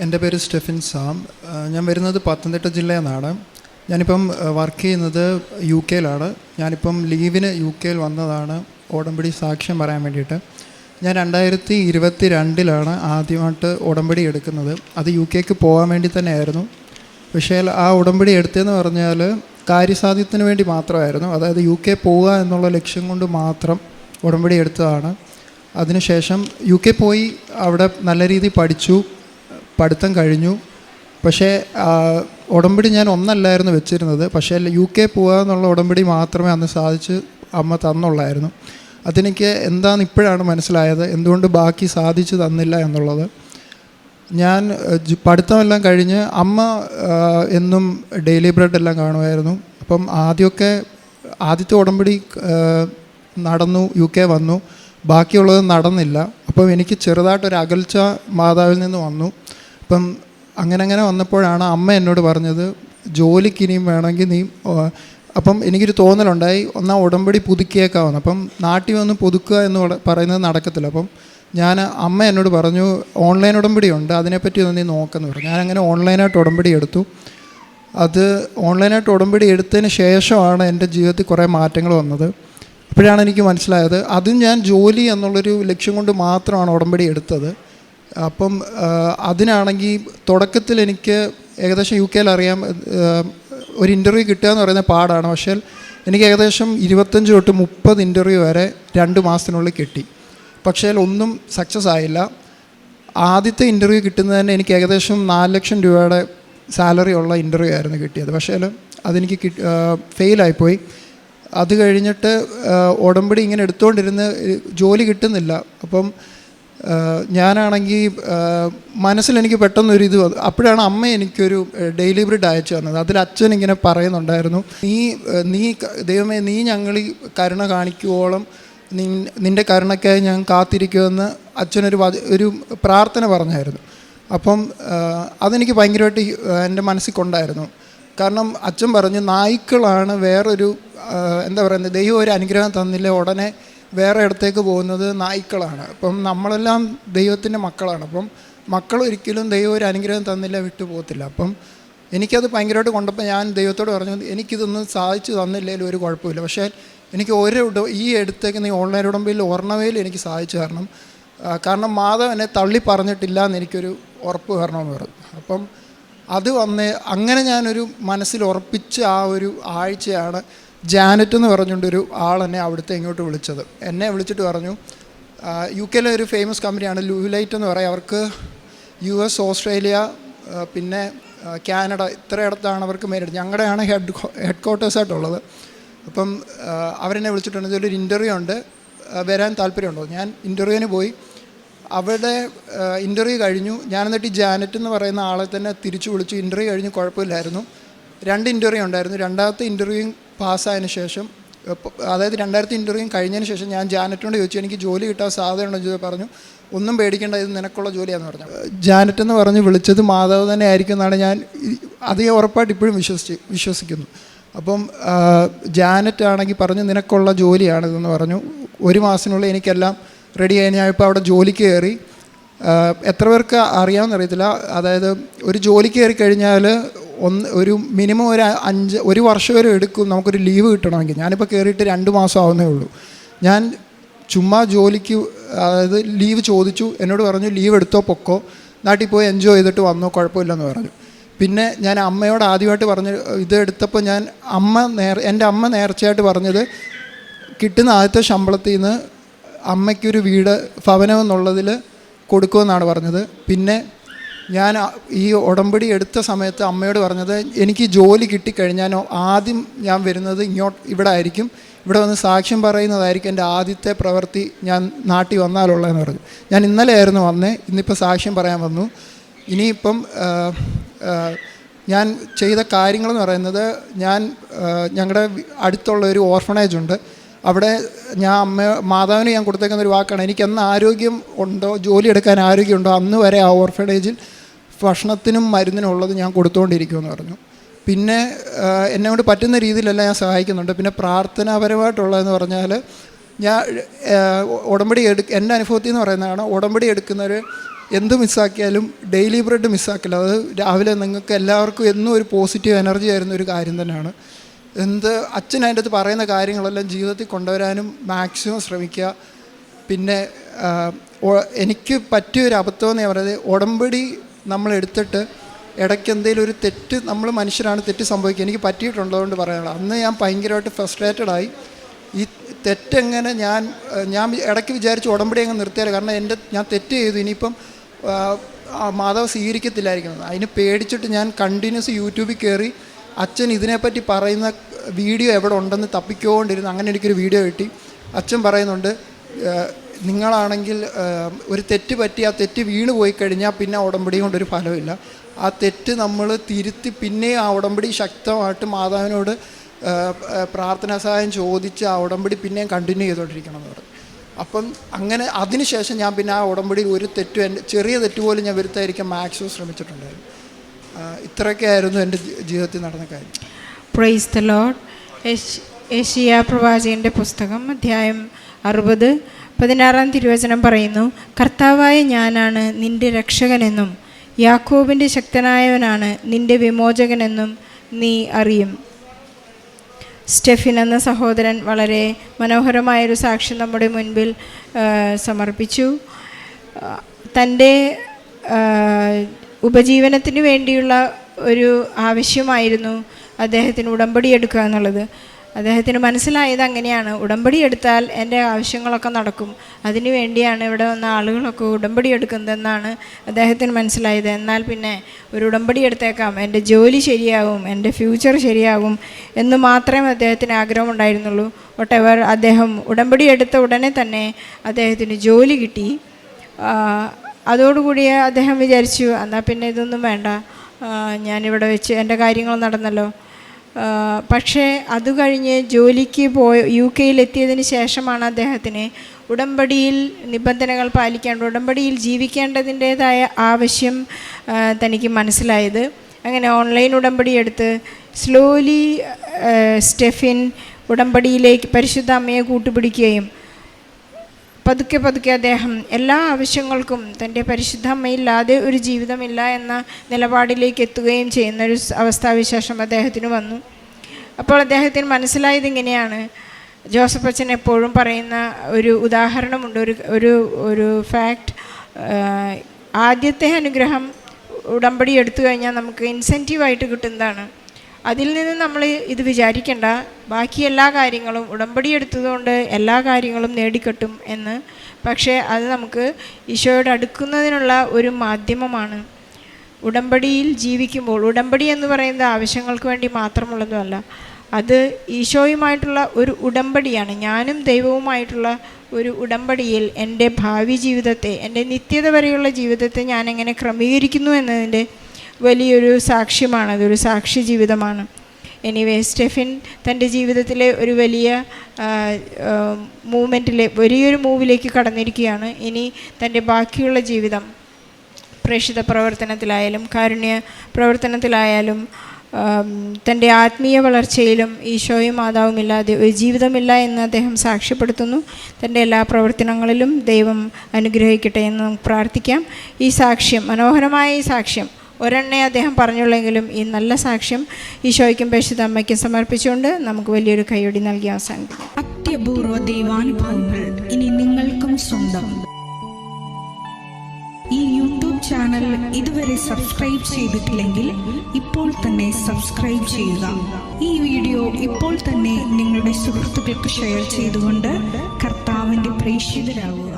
എന്റെ പേര് സ്റ്റെഫിൻ സാം. ഞാൻ വരുന്നത് പത്തനംതിട്ട ജില്ലയിൽ നിന്നാണ് ഞാനിപ്പം വർക്ക് ചെയ്യുന്നത് യു കെയിലാണ്. ഞാനിപ്പം ലീവിന് യു കെയിൽ വന്നതാണ് ഓടമ്പടി സാക്ഷ്യം പറയാൻ വേണ്ടിയിട്ട്. ഞാൻ രണ്ടായിരത്തി ഇരുപത്തി രണ്ടിലാണ് ആദ്യമായിട്ട് ഉടമ്പടി എടുക്കുന്നത്. അത് യു കെക്ക് പോകാൻ വേണ്ടി തന്നെയായിരുന്നു. പക്ഷേ ആ ഉടമ്പടി എടുത്തതെന്ന് പറഞ്ഞാൽ കാര്യസാധ്യത്തിന് വേണ്ടി മാത്രമായിരുന്നു. അതായത് യു കെ പോവുക എന്നുള്ള ലക്ഷ്യം കൊണ്ട് മാത്രം ഉടമ്പടി എടുത്തതാണ്. അതിനുശേഷം യു കെ പോയി അവിടെ നല്ല രീതിയിൽ പഠിച്ചു. പഠിത്തം കഴിഞ്ഞു. പക്ഷേ ഉടമ്പടി ഞാൻ ഒന്നല്ലായിരുന്നു വെച്ചിരുന്നത്. പക്ഷേ യു കെ പോകുക എന്നുള്ള ഉടമ്പടി മാത്രമേ അന്ന് സാധിച്ച് അമ്മ തന്നുള്ളായിരുന്നു. അതെനിക്ക് എന്താണെന്ന് ഇപ്പോഴാണ് മനസ്സിലായത്. എന്തുകൊണ്ട് ബാക്കി സാധിച്ചു തന്നില്ല എന്നുള്ളത്. ഞാൻ പഠിത്തമെല്ലാം കഴിഞ്ഞ് അമ്മ എന്നും ഡെയിലി ബ്രെഡ് എല്ലാം കാണുമായിരുന്നു. അപ്പം ആദ്യമൊക്കെ ആദ്യത്തെ ഉടമ്പടി നടന്നു യു കെ വന്നു. ബാക്കിയുള്ളത് നടന്നില്ല. അപ്പം എനിക്ക് ചെറുതായിട്ടൊരു അകൽച്ച മാതാവിൽ നിന്ന് വന്നു. അപ്പം അങ്ങനെ അങ്ങനെ വന്നപ്പോഴാണ് അമ്മ എന്നോട് പറഞ്ഞത് ജോലിക്ക് ഇനിയും വേണമെങ്കിൽ നീ അപ്പം എനിക്കൊരു തോന്നലുണ്ടായി ഒന്നാ ഉടമ്പടി പുതുക്കിയേക്കാവുന്നു. അപ്പം നാട്ടിൽ വന്ന് പുതുക്കുക എന്ന് പറയുന്നത് നടക്കത്തില്ല. അപ്പം ഞാൻ അമ്മ എന്നോട് പറഞ്ഞു ഓൺലൈൻ ഉടമ്പടി ഉണ്ട് അതിനെപ്പറ്റി ഒന്ന് നീ നോക്കുന്നു പറഞ്ഞു. ഞാൻ അങ്ങനെ ഓൺലൈനായിട്ട് ഉടമ്പടി എടുത്തു. അത് ഓൺലൈനായിട്ട് ഉടമ്പടി എടുത്തതിന് ശേഷമാണ് എന്റെ ജീവിതത്തിൽ കുറേ മാറ്റങ്ങൾ വന്നത്. അപ്പോഴാണ് എനിക്ക് മനസ്സിലായത് അതും ഞാൻ ജോലി എന്നുള്ളൊരു ലക്ഷ്യം കൊണ്ട് മാത്രമാണ് ഉടമ്പടി എടുത്തത്. അപ്പം അതിനാണെങ്കിൽ തുടക്കത്തിൽ എനിക്ക് ഏകദേശം യു കെയിൽ അറിയാം ഒരു ഇന്റർവ്യൂ കിട്ടുക എന്ന് പറയുന്നത് പാടാണ്. പക്ഷേ എനിക്ക് ഏകദേശം ഇരുപത്തഞ്ച് തൊട്ട് മുപ്പത് ഇന്റർവ്യൂ വരെ രണ്ട് മാസത്തിനുള്ളിൽ കിട്ടി. പക്ഷേ ഒന്നും സക്സസ് ആയില്ല. ആദ്യത്തെ ഇന്റർവ്യൂ കിട്ടുന്നത് തന്നെ എനിക്ക് ഏകദേശം നാല് ലക്ഷം രൂപയുടെ സാലറി ഉള്ള ഇന്റർവ്യൂ ആയിരുന്നു കിട്ടിയത്. പക്ഷേ അതെനിക്ക് കിട്ടി ഫെയിലായിപ്പോയി അത് കഴിഞ്ഞിട്ട് ഉടമ്പടി ഇങ്ങനെ എടുത്തുകൊണ്ടിരുന്ന് ജോലി കിട്ടുന്നില്ല. അപ്പം ഞാനാണെങ്കിൽ മനസ്സിൽ എനിക്ക് പെട്ടെന്നൊരു ഇത് വന്നു. അപ്പോഴാണ് അമ്മ എനിക്കൊരു ഡെയിലി ബ്രിഡ് അയച്ചു തന്നത്. അതിൽ അച്ഛൻ ഇങ്ങനെ പറയുന്നുണ്ടായിരുന്നു നീ നീ ദൈവമേ നീ ഞങ്ങൾ ഈ കരുണ കാണിക്കുവോളം നി നിന്റെ കരുണയ്ക്കായി ഞാൻ കാത്തിരിക്കുമെന്ന് അച്ഛനൊരു ഒരു പ്രാർത്ഥന പറഞ്ഞായിരുന്നു. അപ്പം അതെനിക്ക് ഭയങ്കരമായിട്ട് എന്റെ മനസ്സിൽ കൊണ്ടായിരുന്നു. കാരണം അച്ഛൻ പറഞ്ഞു നായ്ക്കളാണ് വേറൊരു എന്താ പറയുന്നത് ദൈവം ഒരു അനുഗ്രഹം തന്നില്ല ഉടനെ വേറെ ഇടത്തേക്ക് പോകുന്നത് നായ്ക്കളാണ്. അപ്പം നമ്മളെല്ലാം ദൈവത്തിന്റെ മക്കളാണ്. അപ്പം മക്കൾ ഒരിക്കലും ദൈവം ഒരു അനുഗ്രഹം തന്നില്ല വിട്ടു പോകത്തില്ല. അപ്പം എനിക്കത് ഭയങ്കരമായിട്ട് കൊണ്ടപ്പോൾ ഞാൻ ദൈവത്തോട് പറഞ്ഞു എനിക്കിതൊന്നും സാധിച്ചു തന്നില്ലെങ്കിലും ഒരു കുഴപ്പമില്ല. പക്ഷേ എനിക്ക് ഒരു ഈ എടുത്തേക്ക് നീ ഓൺലൈൻ ഉടമ്പയിൽ ഓർണവയിൽ എനിക്ക് സാധിച്ചു കാരണം കാരണം മാധവ് എന്നെ തള്ളി പറഞ്ഞിട്ടില്ല എന്ന് എനിക്കൊരു ഉറപ്പ് വരണമെന്ന് പറഞ്ഞു. അപ്പം അത് വന്ന് അങ്ങനെ ഞാനൊരു മനസ്സിൽ ഉറപ്പിച്ച ആ ഒരു ആഴ്ചയാണ് ജാനറ്റ് എന്ന് പറഞ്ഞുകൊണ്ടൊരു ആൾ എന്നെ അവിടുത്തെ ഇങ്ങോട്ട് വിളിച്ചത്. എന്നെ വിളിച്ചിട്ട് പറഞ്ഞു യു കെയിലെ ഒരു ഫേമസ് കമ്പനിയാണ് ലൂലൈറ്റ് എന്ന് പറയും. അവർക്ക് യു എസ് ഓസ്ട്രേലിയ പിന്നെ കാനഡ ഇത്രയിടത്താണ് അവർക്ക് മേരിട്ട് ഞങ്ങളുടെയാണ് ഹെഡ് ഹെഡ് ക്വാർട്ടേഴ്സായിട്ടുള്ളത് അപ്പം അവരെന്നെ വിളിച്ചിട്ടുണ്ട്. ഒരു ഇന്റർവ്യൂ ഉണ്ട്. വരാൻ താല്പര്യമുണ്ടോ? ഞാൻ ഇന്റർവ്യൂവിന് പോയി. അവിടെ ഇന്റർവ്യൂ കഴിഞ്ഞു. ഞാൻ എന്നിട്ട് ഈ ജാനറ്റ് എന്ന് പറയുന്ന ആളെ തന്നെ തിരിച്ചു വിളിച്ചു. ഇന്റർവ്യൂ കഴിഞ്ഞു കുഴപ്പമില്ലായിരുന്നു. രണ്ട് ഇന്റർവ്യൂ ഉണ്ടായിരുന്നു. രണ്ടാമത്തെ ഇന്റർവ്യൂ പാസ്സായതിനു ശേഷം അതായത് രണ്ടായിരത്തി ഇന്റർവ്യൂ കഴിഞ്ഞതിന് ശേഷം ഞാൻ ജാനറ്റിനോട് ചോദിച്ചു എനിക്ക് ജോലി കിട്ടാൻ സാധ്യതയുണ്ടോ? ചോദിച്ചു പറഞ്ഞു ഒന്നും പേടിക്കേണ്ട ഇത് നിനക്കുള്ള ജോലിയാന്ന് പറഞ്ഞു. ജാനറ്റ് എന്ന് പറഞ്ഞ് വിളിച്ചത് മാതാവ് തന്നെ ആയിരിക്കും എന്നാണ് ഞാൻ അധികം ഉറപ്പായിട്ട് ഇപ്പോഴും വിശ്വസിച്ച് വിശ്വസിക്കുന്നു. അപ്പം ജാനറ്റ് ആണെങ്കിൽ പറഞ്ഞു നിനക്കുള്ള ജോലിയാണിതെന്ന് പറഞ്ഞു. ഒരു മാസത്തിനുള്ളിൽ എനിക്കെല്ലാം റെഡി ആയി. ഞാൻ ഇപ്പോൾ അവിടെ ജോലിക്ക് കയറി എത്ര പേർക്ക് അറിയാമെന്നറിയത്തില്ല അതായത് ഒരു ജോലിക്ക് കയറി കഴിഞ്ഞാൽ ഒന്ന് ഒരു മിനിമം ഒരു അഞ്ച് ഒരു വർഷം വരെ എടുക്കും നമുക്കൊരു ലീവ് കിട്ടണമെങ്കിൽ. ഞാനിപ്പോൾ കയറിയിട്ട് രണ്ട് മാസം ആവുന്നേ ഉള്ളൂ. ഞാൻ ചുമ്മാ ജോലിക്ക് അതായത് ലീവ് ചോദിച്ചു എന്നോട് പറഞ്ഞു ലീവ് എടുത്തോ പൊക്കോ. നാട്ടിൽ പോയി എൻജോയ് ചെയ്തിട്ട് വന്നോ കുഴപ്പമില്ലെന്ന് പറഞ്ഞു. പിന്നെ ഞാൻ അമ്മയോട് ആദ്യമായിട്ട് പറഞ്ഞ് ഇത് എടുത്തപ്പോൾ ഞാൻ അമ്മ നേർ എന്റെ അമ്മ നേർച്ചയായിട്ട് പറഞ്ഞത് കിട്ടുന്ന ആദ്യത്തെ ശമ്പളത്തിൽ നിന്ന് അമ്മയ്ക്കൊരു വീട് ഭവനം എന്നുള്ളതിൽ കൊടുക്കുമെന്നാണ് പറഞ്ഞത്. പിന്നെ ഞാൻ ഈ ഉടമ്പടി എടുത്ത സമയത്ത് അമ്മയോട് പറഞ്ഞത് എനിക്ക് ജോലി കിട്ടിക്കഴിഞ്ഞാൽ ആദ്യം ഞാൻ വരുന്നത് ഇങ്ങോട്ട് ഇവിടെ ആയിരിക്കും. ഇവിടെ വന്ന് സാക്ഷ്യം പറയുന്നതായിരിക്കും എന്റെ ആദ്യത്തെ പ്രവൃത്തി ഞാൻ നാട്ടിൽ വന്നാലുള്ളതെന്ന് പറഞ്ഞു. ഞാൻ ഇന്നലെ ആയിരുന്നു വന്നേ ഇന്നിപ്പോൾ സാക്ഷ്യം പറയാൻ വന്നു. ഇനിയിപ്പം ഞാൻ ചെയ്ത കാര്യങ്ങളെന്ന് പറയുന്നത് ഞാൻ ഞങ്ങളുടെ അടുത്തുള്ള ഒരു ഓർഫണേജ് ഉണ്ട്. അവിടെ ഞാൻ അമ്മ മാതാവിന് ഞാൻ കൊടുത്തേക്കുന്ന ഒരു വാക്കാണ്. എനിക്ക് എന്ന് ആരോഗ്യം ഉണ്ടോ ജോലി എടുക്കാൻ ആരോഗ്യമുണ്ടോ അന്ന് വരെ ആ ഓർഫണേജിൽ ഭക്ഷണത്തിനും മരുന്നിനും ഉള്ളത് ഞാൻ കൊടുത്തുകൊണ്ടിരിക്കുമെന്ന് പറഞ്ഞു. പിന്നെ എന്നെ കൊണ്ട് പറ്റുന്ന രീതിയിലല്ല ഞാൻ സഹായിക്കുന്നുണ്ട്. പിന്നെ പ്രാർത്ഥനാപരമായിട്ടുള്ളതെന്ന് പറഞ്ഞാൽ ഞാൻ ഉടമ്പടി എടു എന്റെ അനുഭവത്തിൽ എന്ന് പറയുന്നതാണ് ഉടമ്പടി എടുക്കുന്നവർ എന്ത് മിസ്സാക്കിയാലും ഡെയിലി ബ്രെഡ് മിസ്സാക്കില്ല. അത് രാവിലെ നിങ്ങൾക്ക് എല്ലാവർക്കും എന്നും ഒരു പോസിറ്റീവ് എനർജി ആയിരുന്ന ഒരു കാര്യം തന്നെയാണ്. എന്ത് അച്ഛൻ അതിന്റെ അകത്ത് പറയുന്ന കാര്യങ്ങളെല്ലാം ജീവിതത്തിൽ കൊണ്ടുവരാനും മാക്സിമം ശ്രമിക്കുക. പിന്നെ എനിക്ക് പറ്റിയൊരു അബദ്ധം എന്ന് പറയുന്നത് ഉടമ്പടി നമ്മൾ എടുത്തിട്ട് ഇടയ്ക്ക് എന്തെങ്കിലും ഒരു തെറ്റ് നമ്മൾ മനുഷ്യരാണ് തെറ്റ് സംഭവിക്കുക. എനിക്ക് പറ്റിയിട്ടുള്ളതുകൊണ്ട് പറയാനുള്ളത് അന്ന് ഞാൻ ഭയങ്കരമായിട്ട് ഫ്രസ്ട്രേറ്റഡ് ആയി. ഈ തെറ്റെങ്ങനെ ഞാൻ ഞാൻ ഇടയ്ക്ക് വിചാരിച്ച് ഉടമ്പടി അങ്ങ് നിർത്തിയാൽ കാരണം എന്റെ ഞാൻ തെറ്റ് ചെയ്തു. ഇനിയിപ്പം മാതാവ് സ്വീകരിക്കത്തില്ലായിരിക്കണം അതിന് പേടിച്ചിട്ട് ഞാൻ കണ്ടിന്യൂസ് യൂട്യൂബിൽ കയറി അച്ഛൻ ഇതിനെപ്പറ്റി പറയുന്ന വീഡിയോ എവിടെ ഉണ്ടെന്ന് തപ്പിക്കോണ്ടിരുന്നു. അങ്ങനെ എനിക്കൊരു വീഡിയോ കിട്ടി. അച്ഛൻ പറയുന്നുണ്ട് നിങ്ങളാണെങ്കിൽ ഒരു തെറ്റ് പറ്റി ആ തെറ്റ് വീണ് പോയി കഴിഞ്ഞാൽ പിന്നെ ഉടമ്പടി കൊണ്ടൊരു ഫലമില്ല ആ തെറ്റ് നമ്മൾ തിരുത്തി പിന്നെ ആ ഉടമ്പടി ശക്തമായിട്ട് മാതാവിനോട് പ്രാർത്ഥനാ സഹായം ചോദിച്ച് ആ ഉടമ്പടി പിന്നെയും കണ്ടിന്യൂ ചെയ്തുകൊണ്ടിരിക്കണം എന്ന് പറഞ്ഞു. അപ്പം അങ്ങനെ അതിനുശേഷം ഞാൻ പിന്നെ ആ ഉടമ്പടിയിൽ ഒരു തെറ്റും എന്റെ ചെറിയ തെറ്റ് പോലും ഞാൻ വരുത്തായിരിക്കാൻ മാക്സിമം ശ്രമിച്ചിട്ടുണ്ടായിരുന്നു. ആ, ഇത്രയൊക്കെ ആയിരുന്നു എന്റെ ജീവിതത്തിൽ നടന്ന കാര്യം. പ്രൈസ് ദ ലോഡ് ഏഷ്യ പ്രവാചകന്റെ പുസ്തകം അധ്യായം അറുപത്. പതിനാറാം തിരുവചനം പറയുന്നു കർത്താവായ ഞാനാണ് നിന്റെ രക്ഷകനെന്നും യാക്കോബിന്റെ ശക്തനായവനാണ് നിന്റെ വിമോചകനെന്നും നീ അറിയും. സ്റ്റെഫിൻ എന്ന സഹോദരൻ വളരെ മനോഹരമായൊരു സാക്ഷ്യം നമ്മുടെ മുൻപിൽ സമർപ്പിച്ചു. തന്റെ ഉപജീവനത്തിന് വേണ്ടിയുള്ള ഒരു ആവശ്യമായിരുന്നു അദ്ദേഹത്തിന് ഉടമ്പടി എടുക്കുക എന്നുള്ളത്. അദ്ദേഹത്തിന് മനസ്സിലായത് അങ്ങനെയാണ്. ഉടമ്പടി എടുത്താൽ എന്റെ ആവശ്യങ്ങളൊക്കെ നടക്കും. അതിനു വേണ്ടിയാണ് ഇവിടെ വന്ന ആളുകളൊക്കെ ഉടമ്പടി എടുക്കുന്നതെന്നാണ് അദ്ദേഹത്തിന് മനസ്സിലായത്. എന്നാൽ പിന്നെ ഒരു ഉടമ്പടി എടുത്തേക്കാം. എന്റെ ജോലി ശരിയാവും എന്റെ ഫ്യൂച്ചർ ശരിയാകും എന്ന് മാത്രമേ അദ്ദേഹത്തിന് ആഗ്രഹമുണ്ടായിരുന്നുള്ളൂ. വട്ടെവർ അദ്ദേഹം ഉടമ്പടി എടുത്ത ഉടനെ തന്നെ അദ്ദേഹത്തിന് ജോലി കിട്ടി. അതോടുകൂടി അദ്ദേഹം വിചാരിച്ചു എന്നാൽ പിന്നെ ഇതൊന്നും വേണ്ട. ഞാനിവിടെ വെച്ച് എന്റെ കാര്യങ്ങൾ നടന്നല്ലോ. പക്ഷേ അത് കഴിഞ്ഞ് ജോലിക്ക് പോയ യു കെയിൽ എത്തിയതിന് ശേഷമാണ് അദ്ദേഹത്തിന് ഉടമ്പടിയിൽ നിബന്ധനകൾ പാലിക്കേണ്ട ഉടമ്പടിയിൽ ജീവിക്കേണ്ടതിന്റേതായ ആവശ്യം തനിക്ക് മനസ്സിലായത്. അങ്ങനെ ഓൺലൈൻ ഉടമ്പടി എടുത്ത് സ്ലോലി സ്റ്റെഫിൻ ഉടമ്പടിയിലേക്ക് പരിശുദ്ധ അമ്മയെ കൂട്ടുപിടിക്കുകയും പതുക്കെ പതുക്കെ അദ്ദേഹം എല്ലാ ആവശ്യങ്ങൾക്കും തന്റെ പരിശുദ്ധ അമ്മയില്ലാതെ ഒരു ജീവിതമില്ല എന്ന നിലപാടിലേക്ക് എത്തുകയും ചെയ്യുന്ന ഒരു അവസ്ഥാവിശേഷം അദ്ദേഹത്തിന് വന്നു. അപ്പോൾ അദ്ദേഹത്തിന് മനസ്സിലായത് ഇങ്ങനെയാണ്. ജോസഫ് അച്ഛൻ എപ്പോഴും പറയുന്ന ഒരു ഉദാഹരണമുണ്ട്. ഒരു ഒരു ഒരു ഫാക്റ്റ് ആദ്യത്തെ അനുഗ്രഹം ഉടമ്പടി എടുത്തു കഴിഞ്ഞാൽ നമുക്ക് ഇൻസെന്റീവായിട്ട് കിട്ടുന്നതാണ്. അതിൽ നിന്ന് നമ്മൾ ഇത് വിചാരിക്കേണ്ട. ബാക്കി എല്ലാ കാര്യങ്ങളും ഉടമ്പടി എടുത്തതുകൊണ്ട് എല്ലാ കാര്യങ്ങളും നേടിക്കെട്ടും എന്ന്. പക്ഷേ അത് നമുക്ക് ഈശോയോട് അടുക്കുന്നതിനുള്ള ഒരു മാധ്യമമാണ്. ഉടമ്പടിയിൽ ജീവിക്കുമ്പോൾ ഉടമ്പടി എന്ന് പറയുന്നത് ആവശ്യങ്ങൾക്ക് വേണ്ടി മാത്രമുള്ളതുമല്ല. അത് ഈശോയുമായിട്ടുള്ള ഒരു ഉടമ്പടിയാണ്. ഞാനും ദൈവവുമായിട്ടുള്ള ഒരു ഉടമ്പടിയിൽ എന്റെ ഭാവി ജീവിതത്തെ എന്റെ നിത്യത വരെയുള്ള ജീവിതത്തെ ഞാൻ എങ്ങനെ ക്രമീകരിക്കുന്നു എന്നതിന്റെ വലിയൊരു സാക്ഷ്യമാണ് അതൊരു സാക്ഷി ജീവിതമാണ്. എനിവേ സ്റ്റെഫിൻ തന്റെ ജീവിതത്തിലെ ഒരു വലിയ മൂവ്മെന്റിലെ വലിയൊരു മൂവിലേക്ക് കടന്നിരിക്കുകയാണ്. ഇനി തന്റെ ബാക്കിയുള്ള ജീവിതം പ്രേക്ഷിത പ്രവർത്തനത്തിലായാലും കാരുണ്യ പ്രവർത്തനത്തിലായാലും തന്റെ ആത്മീയ വളർച്ചയിലും ഈശോയും മാതാവുമില്ലാതെ ഒരു ജീവിതമില്ല എന്ന് അദ്ദേഹം സാക്ഷ്യപ്പെടുത്തുന്നു. തന്റെ എല്ലാ പ്രവർത്തനങ്ങളിലും ദൈവം അനുഗ്രഹിക്കട്ടെ എന്ന് നമുക്ക് പ്രാർത്ഥിക്കാം. ഈ സാക്ഷ്യം മനോഹരമായ ഈ സാക്ഷ്യം ഒരെണ്ണേ അദ്ദേഹം പറഞ്ഞുള്ളെങ്കിലും ഈ നല്ല സാക്ഷ്യം ഈശോയ്ക്കും പരിശുദ്ധ അമ്മയ്ക്കും സമർപ്പിച്ചുകൊണ്ട് നമുക്ക് വലിയൊരു കൈയൊടി നൽകി അവസാനിപ്പിക്കാം. അത്യപൂർവ ദൈവാനുഭവങ്ങൾ ഇനി നിങ്ങൾക്കും സ്വന്തം. ഈ യൂട്യൂബ് ചാനൽ ഇതുവരെ സബ്സ്ക്രൈബ് ചെയ്തിട്ടില്ലെങ്കിൽ ഇപ്പോൾ തന്നെ സബ്സ്ക്രൈബ് ചെയ്യുക. ഈ വീഡിയോ ഇപ്പോൾ തന്നെ നിങ്ങളുടെ സുഹൃത്തുക്കൾക്ക് ഷെയർ ചെയ്തുകൊണ്ട് കർത്താവിന്റെ പ്രേക്ഷിതരാകുക.